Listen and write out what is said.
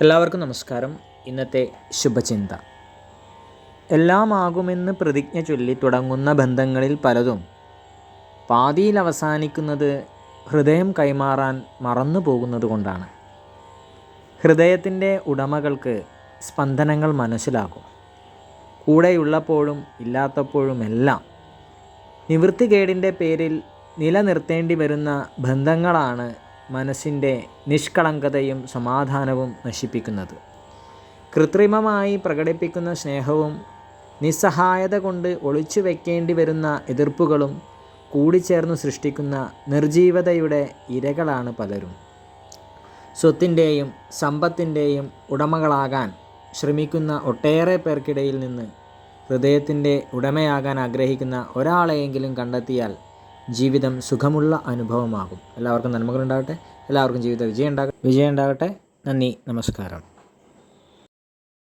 എല്ലാവർക്കും നമസ്കാരം. ഇന്നത്തെ ശുഭചിന്ത. എല്ലാമാകുമെന്ന് പ്രതിജ്ഞ ചൊല്ലി തുടങ്ങുന്ന ബന്ധങ്ങളിൽ പലതും പാതിയിൽ അവസാനിക്കുന്നത് ഹൃദയം കൈമാറാൻ മറന്നു പോകുന്നത് കൊണ്ടാണ്. ഹൃദയത്തിന്റെ ഉടമകൾക്ക് സ്പന്ദനങ്ങൾ മനസ്സിലാകും. കൂടെയുള്ളപ്പോഴും ഇല്ലാത്തപ്പോഴുമെല്ലാം നിവൃത്തികേടിന്റെ പേരിൽ നിലനിർത്തേണ്ടി വരുന്ന ബന്ധങ്ങളാണ് മനസ്സിന്റെ നിഷ്കളങ്കതയും സമാധാനവും നശിപ്പിക്കുന്നത്. കൃത്രിമമായി പ്രകടിപ്പിക്കുന്ന സ്നേഹവും നിസ്സഹായത കൊണ്ട് ഒളിച്ചു വയ്ക്കേണ്ടി വരുന്ന എതിർപ്പുകളും കൂടിച്ചേർന്ന് സൃഷ്ടിക്കുന്ന നിർജീവതയുടെ ഇരകളാണ് പലരും. സ്വത്തിന്റെയും സമ്പത്തിന്റെയും ഉടമകളാകാൻ ശ്രമിക്കുന്ന ഒട്ടേറെ പേർക്കിടയിൽ നിന്ന് ഹൃദയത്തിന്റെ ഉടമയാകാൻ ആഗ്രഹിക്കുന്ന ഒരാളെയെങ്കിലും കണ്ടെത്തിയാൽ ജീവിതം സുഖമുള്ള അനുഭവമാകും. എല്ലാവർക്കും നന്മകളുണ്ടാകട്ടെ. എല്ലാവർക്കും ജീവിത വിജയം ഉണ്ടാകട്ടെ വിജയം ഉണ്ടാകട്ടെ നന്ദി. നമസ്കാരം.